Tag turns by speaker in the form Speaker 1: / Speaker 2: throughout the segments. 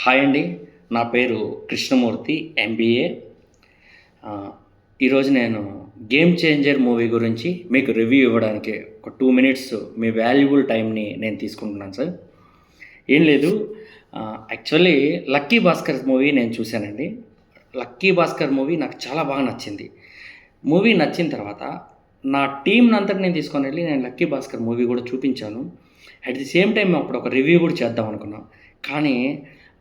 Speaker 1: Hi అండి. నా పేరు కృష్ణమూర్తి ఎంబీఏ ఈరోజు నేను గేమ్ చేంజర్ మూవీ గురించి మీకు రివ్యూ ఇవ్వడానికి ఒక టూ మినిట్స్ మీ వాల్యుబుల్ టైంని నేను తీసుకుంటున్నాను సార్. ఏం లేదు యాక్చువల్లీ లక్కీ భాస్కర్ మూవీ నేను చూశానండి. లక్కీ భాస్కర్ మూవీ నాకు చాలా బాగా నచ్చింది. మూవీ నచ్చిన తర్వాత నా టీంని అంతటి నేను తీసుకొని వెళ్ళి నేను లక్కీ భాస్కర్ మూవీ కూడా చూపించాను. అట్ ది సేమ్ టైం అప్పుడు ఒక రివ్యూ కూడా చేద్దాం అనుకున్నాం. కానీ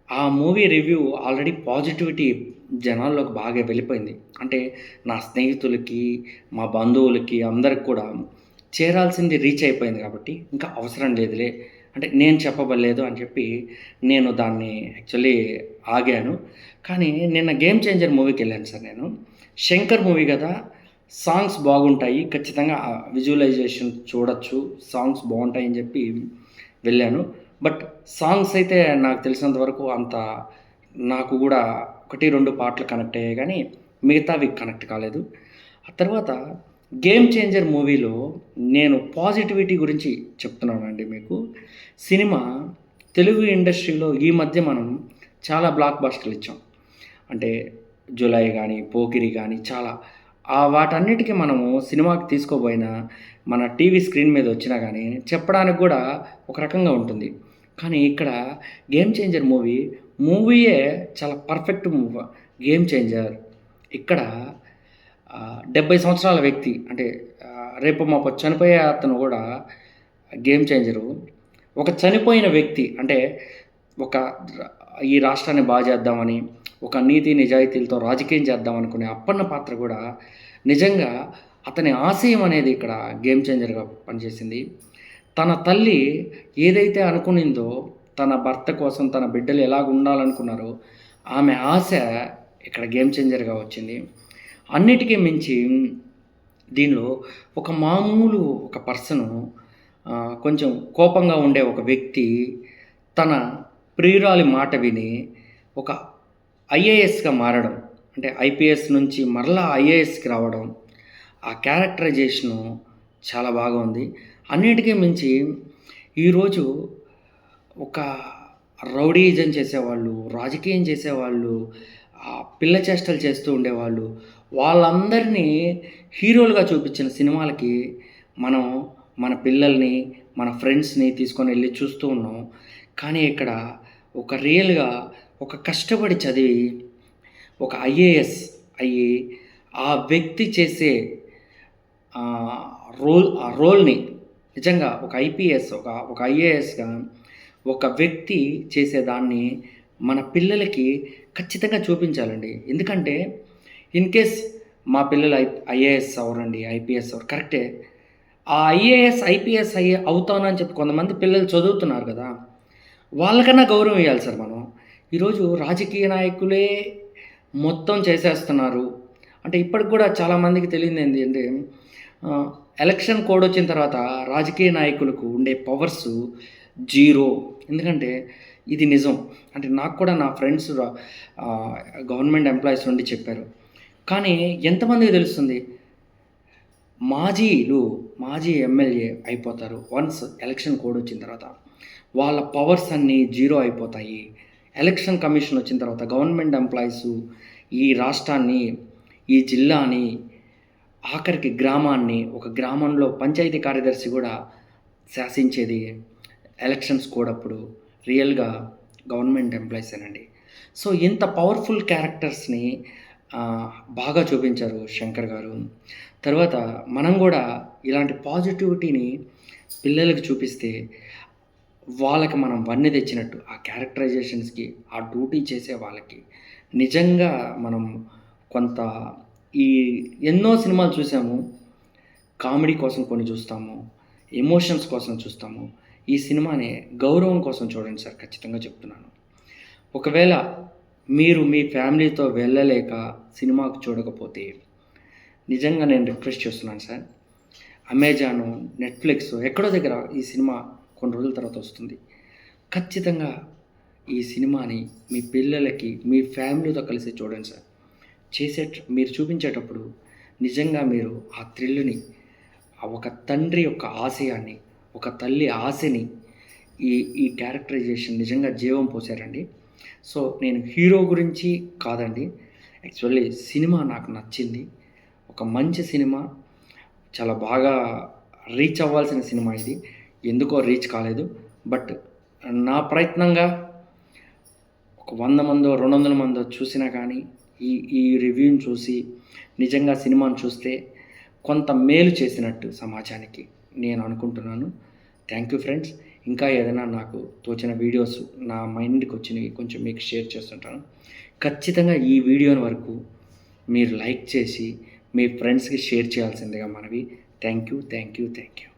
Speaker 1: ఆ మూవీ రివ్యూ ఆల్రెడీ పాజిటివిటీ జనాల్లోకి బాగా వెళ్ళిపోయింది. అంటే నా స్నేహితులకి మా బంధువులకి అందరికి కూడా చేరాల్సింది రీచ్ అయిపోయింది కాబట్టి ఇంకా అవసరం లేదులే. అంటే నేను చెప్పబడలేదు అని చెప్పి నేను దాన్ని యాక్చువల్లీ ఆగాను. కానీ నిన్న గేమ్ చేంజర్ మూవీకి వెళ్ళాను సార్ నేను. శంకర్ మూవీ కదా సాంగ్స్ బాగుంటాయి ఖచ్చితంగా విజువలైజేషన్ చూడొచ్చు సాంగ్స్ బాగుంటాయి అని చెప్పి వెళ్ళాను. బట్ సాంగ్స్ అయితే నాకు తెలిసినంత వరకు అంత నాకు కూడా ఒకటి రెండు పాటలు కనెక్ట్ అయ్యాయి కానీ మిగతావి కనెక్ట్ కాలేదు. ఆ తర్వాత గేమ్ చేంజర్ మూవీలో నేను పాజిటివిటీ గురించి చెప్తున్నానండి మీకు. సినిమా తెలుగు ఇండస్ట్రీలో ఈ మధ్య మనం చాలా బ్లాక్ బాస్టర్లు ఇచ్చాం. అంటే జులై కానీ పోకిరి కానీ చాలా. ఆ వాటన్నిటికీ మనము సినిమాకి తీసుకోబోయినా మన టీవీ స్క్రీన్ మీద వచ్చినా కానీ చెప్పడానికి కూడా ఒక రకంగా ఉంటుంది. కానీ ఇక్కడ గేమ్ చేంజర్ మూవీ మూవీయే చాలా పర్ఫెక్ట్ మూవీ. గేమ్ చేంజర్ ఇక్కడ డెబ్బై సంవత్సరాల వ్యక్తి అంటే రేపు మాకు చనిపోయే అతను కూడా గేమ్ చేంజరు ఒక చనిపోయిన వ్యక్తి అంటే ఒక ఈ రాష్ట్రాన్ని బాగా చేద్దామని ఒక నీతి నిజాయితీలతో రాజకీయం చేద్దాం అనుకునే అప్పన్న పాత్ర కూడా నిజంగా అతని ఆశయం అనేది ఇక్కడ గేమ్ చేంజర్గా పనిచేసింది. తన తల్లి ఏదైతే అనుకునిందో తన భర్త కోసం తన బిడ్డలు ఎలాగ ఉండాలనుకున్నారో ఆమె ఆశ ఇక్కడ గేమ్ చేంజర్గా వచ్చింది. అన్నిటికీ మించి దీనిలో ఒక మామూలు ఒక పర్సను కొంచెం కోపంగా ఉండే ఒక వ్యక్తి తన ప్రియురాలి మాట విని ఒక ఐఏఎస్గా మారడం అంటే ఐపీఎస్ నుంచి మరలా ఐఏఎస్కి రావడం ఆ క్యారెక్టరైజేషను చాలా బాగా ఉంది అన్నిటికీ మించి ఈరోజు ఒక రౌడీజం చేసేవాళ్ళు రాజకీయం చేసేవాళ్ళు పిల్ల చేష్టలు చేస్తూ ఉండేవాళ్ళు వాళ్ళందరినీ హీరోలుగా చూపించిన సినిమాలకి మనం మన పిల్లల్ని మన ఫ్రెండ్స్ని తీసుకొని వెళ్ళి చూస్తూ ఉన్నాం. కానీ ఇక్కడ ఒక రియల్గా ఒక కష్టపడి చదివి ఒక ఐఏఎస్ అయ్యి ఆ వ్యక్తి చేసే రోల్ ఆ రోల్ని నిజంగా ఒక ఐపీఎస్ ఒక ఒక ఐఏఎస్గా ఒక వ్యక్తి చేసేదాన్ని మన పిల్లలకి ఖచ్చితంగా చూపించాలండి. ఎందుకంటే ఇన్ కేస్ మా పిల్లలు ఐ ఐఏఎస్ అవరండి ఐపీఎస్ అవరు కరెక్టే. ఆ ఐఏఎస్ ఐపీఎస్ అయ్యే అవుతానని చెప్పి కొంతమంది పిల్లలు చదువుతున్నారు కదా వాళ్ళకన్నా గౌరవం ఇవ్వాలి సార్ మనం. ఈరోజు రాజకీయ నాయకులే మొత్తం చేసేస్తున్నారు. అంటే ఇప్పటికి కూడా చాలామందికి తెలియదు ఏంటి అంటే ఎలక్షన్ కోడ్ వచ్చిన తర్వాత రాజకీయ నాయకులకు ఉండే పవర్స్ జీరో. ఎందుకంటే ఇది నిజం. అంటే నాకు కూడా నా ఫ్రెండ్స్ గవర్నమెంట్ ఎంప్లాయీస్ నుండి చెప్పారు. కానీ ఎంతమందికి తెలుస్తుంది? మాజీలు మాజీ ఎమ్మెల్యే అయిపోతారు వన్స్ ఎలక్షన్ కోడ్ వచ్చిన తర్వాత. వాళ్ళ పవర్స్ అన్నీ జీరో అయిపోతాయి. ఎలక్షన్ కమిషన్ వచ్చిన తర్వాత గవర్నమెంట్ ఎంప్లాయీస్ ఈ రాష్ట్రాన్ని ఈ జిల్లాని ఆఖరికి గ్రామాన్ని ఒక గ్రామంలో పంచాయతీ కార్యదర్శి కూడా శాసించేది ఎలక్షన్స్ కోడప్పుడు రియల్గా గవర్నమెంట్ ఎంప్లాయీసేనండి సో ఇంత పవర్ఫుల్ క్యారెక్టర్స్ని బాగా చూపించారు శంకర్ గారు. తర్వాత మనం కూడా ఇలాంటి పాజిటివిటీని పిల్లలకు చూపిస్తే వాళ్ళకి మనం వన్నె తెచ్చినట్టు ఆ క్యారెక్టరైజేషన్స్కి ఆ డ్యూటీ చేసే వాళ్ళకి నిజంగా మనం కొంత ఈ ఎన్నో సినిమాలు చూసాము. కామెడీ కోసం కొన్ని చూస్తాము. ఎమోషన్స్ కోసం చూస్తాము. ఈ సినిమాని గౌరవం కోసం చూడండి సార్ ఖచ్చితంగా చెప్తున్నాను. ఒకవేళ మీరు మీ ఫ్యామిలీతో వెళ్ళలేక సినిమాకు చూడకపోతే నిజంగా నేను రిక్వెస్ట్ చేస్తున్నాను సార్ అమెజాను నెట్ఫ్లిక్స్ ఎక్కడో దగ్గర ఈ సినిమా కొన్ని రోజుల తర్వాత వస్తుంది. ఖచ్చితంగా ఈ సినిమాని మీ పిల్లలకి మీ ఫ్యామిలీతో కలిసి చూడండి సార్. చేసే మీరు చూపించేటప్పుడు నిజంగా మీరు ఆ థ్రిల్ని ఒక తండ్రి యొక్క ఆశయాన్ని ఒక తల్లి ఆశని ఈ ఈ క్యారెక్టరైజేషన్ నిజంగా జీవం పోసారండి. సో నేను హీరో గురించి కాదండి. యాక్చువల్లీ సినిమా నాకు నచ్చింది. ఒక మంచి సినిమా. చాలా బాగా రీచ్ అవ్వాల్సిన సినిమా ఇది. ఎందుకో రీచ్ కాలేదు. బట్ నా ప్రయత్నంగా ఒక వంద మందో రెండు వందల మందో చూసినా కానీ ఈ ఈ రివ్యూని చూసి నిజంగా సినిమాను చూస్తే కొంత మేలు చేసినట్టు సమాజానికి నేను అనుకుంటున్నాను. థ్యాంక్ యూ ఫ్రెండ్స్ ఇంకా ఏదైనా నాకు తోచిన వీడియోస్ నా మైండ్కి వచ్చినవి కొంచెం మీకు షేర్ చేస్తుంటాను. ఖచ్చితంగా ఈ వీడియోని వరకు మీరు లైక్ చేసి మీ ఫ్రెండ్స్కి షేర్ చేయాల్సిందిగా మనవి. Thank you thank you thank you